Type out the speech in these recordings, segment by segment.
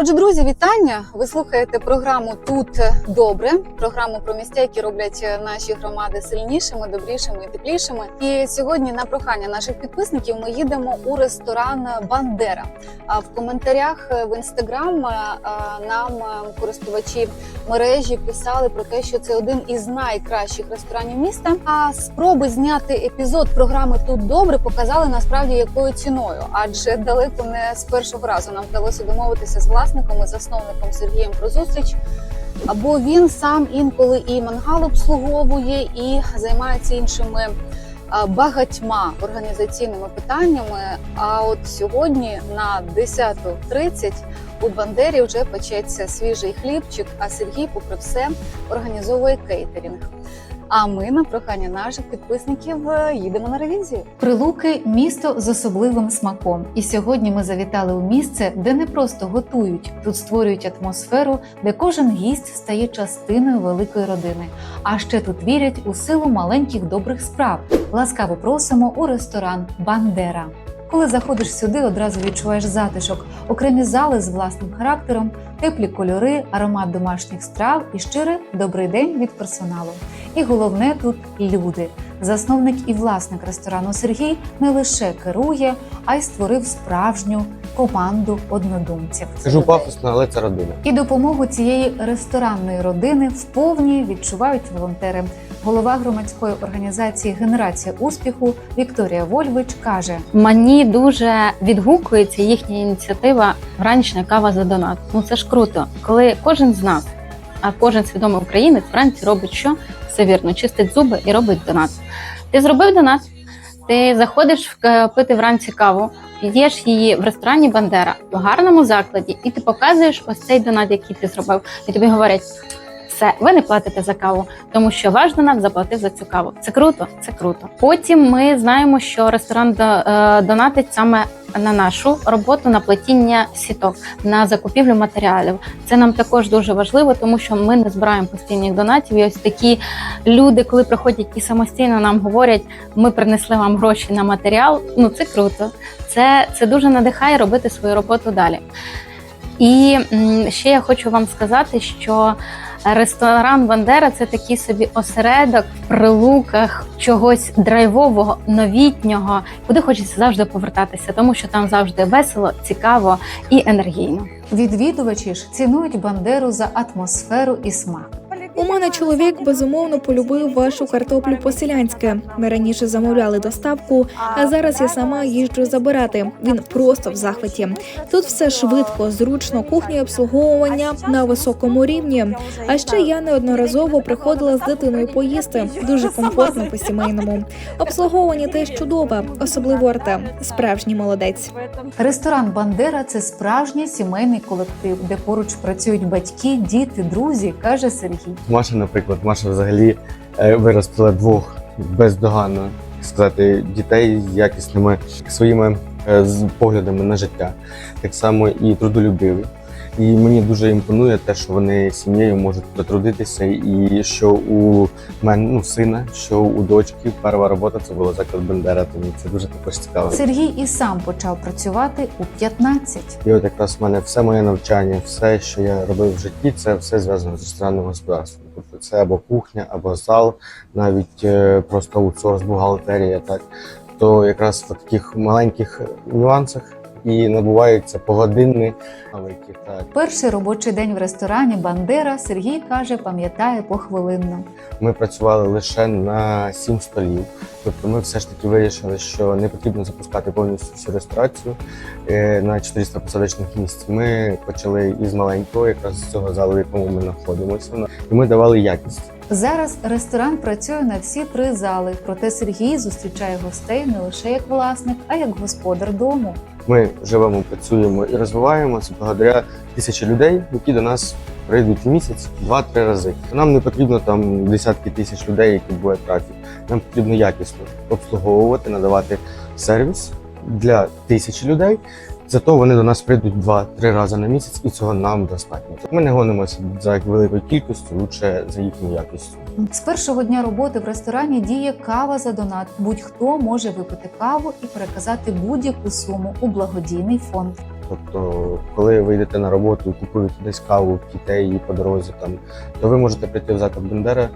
Отже, друзі, вітання! Ви слухаєте програму Тут добре. Програму про місця, які роблять наші громади сильнішими, добрішими і теплішими. І сьогодні, на прохання наших підписників, ми їдемо у ресторан Бандера. А в коментарях в інстаграм нам користувачі мережі писали про те, що це один із найкращих ресторанів міста. А спроби зняти епізод програми Тут добре показали насправді якою ціною, адже далеко не з першого разу нам вдалося домовитися з власником і засновником Сергієм про зустріч. Або він сам інколи і мангал обслуговує, і займається іншими багатьма організаційними питаннями. А от сьогодні на 10.30 у Бандері вже печеться свіжий хлібчик, а Сергій, попри все, організовує кейтерінг. А ми на прохання наших підписників е, їдемо на ревізію. Прилуки місто з особливим смаком. І сьогодні ми завітали у місце, де не просто готують, тут створюють атмосферу, де кожен гість стає частиною великої родини. А ще тут вірять у силу маленьких добрих справ. Ласкаво просимо у ресторан Бандера. Коли заходиш сюди, одразу відчуваєш затишок, окремі зали з власним характером, теплі кольори, аромат домашніх страв і щирий добрий день від персоналу. І головне тут люди. Засновник і власник ресторану Сергій не лише керує, а й створив справжню команду однодумців. Кажу пафосно, але це родина. І допомогу цієї ресторанної родини вповні відчувають волонтери. Голова громадської організації Генерація успіху Вікторія Вольвич каже: Мені дуже відгукується їхня ініціатива Вранішня кава за донат. Ну це ж круто, коли кожен з нас, а кожен свідомий українець вранці робить що? Все вірно, чистить зуби і робить донат. Ти зробив донат, ти заходиш е, пити вранці каву, п'єш її в ресторані Бандера в гарному закладі, і ти показуєш ось цей донат, який ти зробив. І тобі говорять. Все, ви не платите за каву, тому що ваш донат заплатив за цю каву. Це круто, це круто. Потім ми знаємо, що ресторан е, донатить саме на нашу роботу на плетіння сіток, на закупівлю матеріалів. Це нам також дуже важливо, тому що ми не збираємо постійних донатів. І ось такі люди, коли приходять і самостійно нам говорять, ми принесли вам гроші на матеріал. Ну це круто. Це, це дуже надихає робити свою роботу далі. І ще я хочу вам сказати, що ресторан Бандера це такий собі осередок в прилуках чогось драйвового, новітнього, куди хочеться завжди повертатися, тому що там завжди весело, цікаво і енергійно. відвідувачі ж цінують Бандеру за атмосферу і смак. У мене чоловік безумовно полюбив вашу картоплю по-селянськи. Ми раніше замовляли доставку, а зараз я сама їжджу забирати. Він просто в захваті. Тут все швидко, зручно, кухня обслуговування на високому рівні. А ще я неодноразово приходила з дитиною поїсти. Дуже комфортно по сімейному. Обслуговування теж чудове, особливо Артем. Справжній молодець. Ресторан Бандера це справжній сімейний колектив, де поруч працюють батьки, діти, друзі, каже Сергій. Маша, наприклад, Маша взагалі е, виростила двох бездоганно сказати дітей з якісними своїми е, поглядами на життя, так само і трудолюбиві. І мені дуже імпонує те, що вони сім'єю можуть потрудитися, і що у мене ну, сина, що у дочки перша робота це була заклад Бендера, тому це дуже також цікаво. Сергій і сам почав працювати у 15. І от якраз в мене все моє навчання, все, що я робив в житті, це все зв'язано з ресторанним господарством. Тобто це або кухня, або зал, навіть е, просто аутсорс, бухгалтерія, так то якраз в таких маленьких нюансах і набуваються погодинні навики. Так Перший робочий день в ресторані Бандера Сергій каже, пам'ятає похвилинно. ми працювали лише на сім столів. Тобто ми все ж таки вирішили, що не потрібно запускати повністю всю ресторацію е, на 400 посадочних місць. Ми почали із маленького, якраз з цього залу, в якому ми знаходимося, і ми давали якість. Зараз ресторан працює на всі три зали, проте Сергій зустрічає гостей не лише як власник, а як господар дому. Ми живемо, працюємо і розвиваємося благодаря тисячі людей, які до нас прийдуть місяць два-три рази. Нам не потрібно там десятки тисяч людей, які буде трафік. Нам потрібно якісно обслуговувати, надавати сервіс для тисячі людей. Зато вони до нас прийдуть два-три рази на місяць, і цього нам достатньо. Ми не гонимося за великою кількістю, лучше за їхньою якістю. З першого дня роботи в ресторані діє кава за донат. Будь-хто може випити каву і переказати будь-яку суму у благодійний фонд. Тобто, коли ви йдете на роботу, купуєте десь каву, її по дорозі, там, то ви можете прийти в заклад Бендера,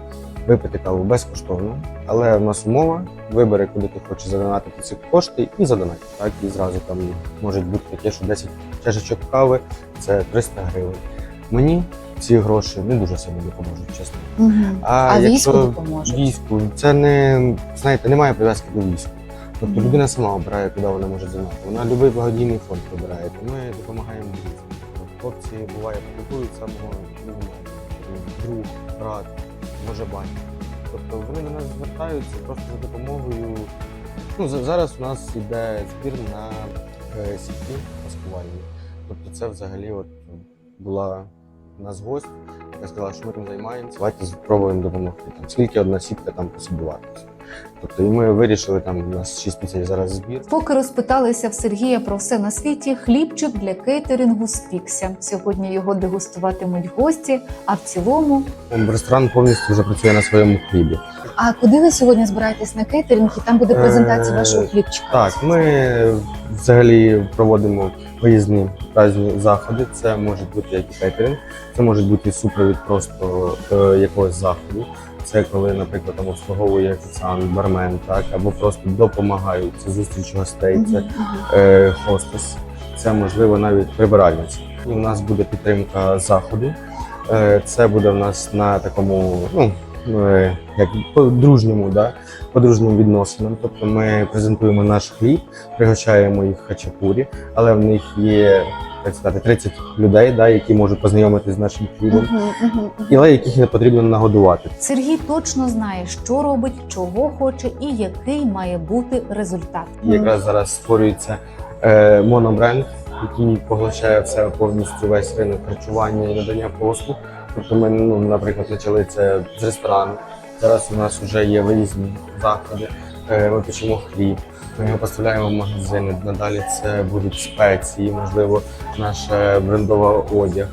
випити каву безкоштовно. Але в нас умова, вибери, куди ти хочеш задонатити ці кошти і задонати. Так, і зразу там може бути таке, що 10 чашечок кави це 300 гривень. Мені ці гроші не дуже сильно допоможуть, чесно. А, А якщо війську війську, це не знаєте, немає прив'язки до війську. Тобто Мгм. людина сама обирає, куди вона може донати. Вона будь-який благодійний фонд вибирає. то Ми допомагаємо різним. Хлопці буває потребують самого ну, друг, брат, може батько. Тобто вони до нас звертаються просто за допомогою. Ну, зараз у нас йде збір на е, сітки маскувальні. Тобто це взагалі от була у нас гость, яка сказала, що ми тим займаємося. Давайте спробуємо допомогти. Там, скільки одна сітка там собі вартує. Тобто і ми вирішили, там у нас 6 місяців зараз збір. Поки розпиталися в Сергія про все на світі, хлібчик для кейтерингу спікся. Сьогодні його дегустуватимуть гості, а в цілому Ресторан повністю вже працює на своєму хлібі. А куди ви сьогодні збираєтесь на кейтеринг? І там буде презентація Е, вашого хлібчика. Так, ми взагалі проводимо виїзні різні заходи. Це може бути як і кейтеринг, це може бути супровід просто е, якогось заходу. Це коли, наприклад, там обслуговує офіціант, бармен, так або просто допомагають. Це зустріч гостей, це е, хостес, це можливо навіть прибиральниця. У нас буде підтримка заходу. Е, це буде в нас на такому, ну як по дружньому, да, по дружнім відносинам. Тобто ми презентуємо наш хліб, пригощаємо їх хачапурі, але в них є так сказати 30 людей, да, які можуть познайомитися з нашим хлібом, Мгм, мгм, мгм. але яких не потрібно нагодувати. Сергій точно знає, що робить, чого хоче і який має бути результат. І якраз зараз створюється е, монобренд, який поглощає в себе повністю весь ринок харчування і надання послуг. Тобто ми, ну, наприклад, почали це з ресторану. Зараз у нас вже є виїзні заходи, е, ми печемо хліб, ми його поставляємо в магазини. Надалі це будуть спеції, можливо, наш брендовий одяг.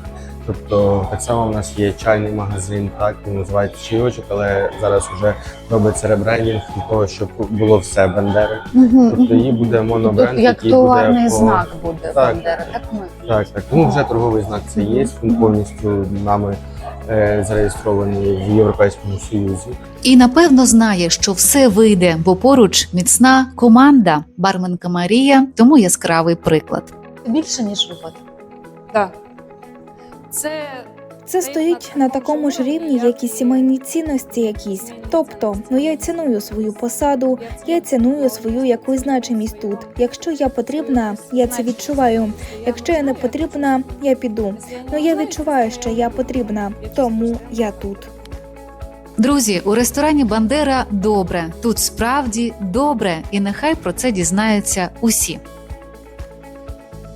Тобто так само в нас є чайний магазин, так він називається чайочок, але зараз вже робиться ребрендінг для того, щоб було все бендери. Тобто її буде монобренд, як який товарний буде по... знак буде Так. Бандера, так ми. Так, так. Ну вже торговий знак це є. Він повністю нами зареєстрований в Європейському Союзі. І напевно знає, що все вийде, бо поруч міцна команда, барменка Марія, тому яскравий приклад. Більше ніж випадок. Так. Це Це стоїть на такому ж рівні, як і сімейні цінності якісь. Тобто, ну я ціную свою посаду, я ціную свою якусь значимість тут. Якщо я потрібна, я це відчуваю. Якщо я не потрібна, я піду. Ну я відчуваю, що я потрібна, тому я тут. Друзі, у ресторані Бандера добре. Тут справді добре, і нехай про це дізнаються усі.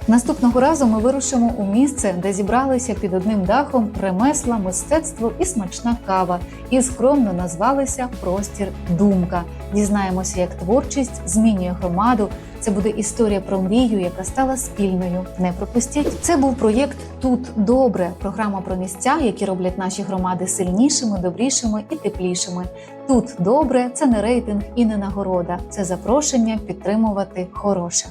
Наступного разу ми вирушимо у місце, де зібралися під одним дахом ремесла, мистецтво і смачна кава, і скромно назвалися Простір Думка. Дізнаємося, як творчість змінює громаду. Це буде історія про мрію, яка стала спільною. Не пропустіть. Це був проєкт Тут добре. Програма про місця, які роблять наші громади сильнішими, добрішими і теплішими. Тут добре це не рейтинг і не нагорода. Це запрошення підтримувати хороше.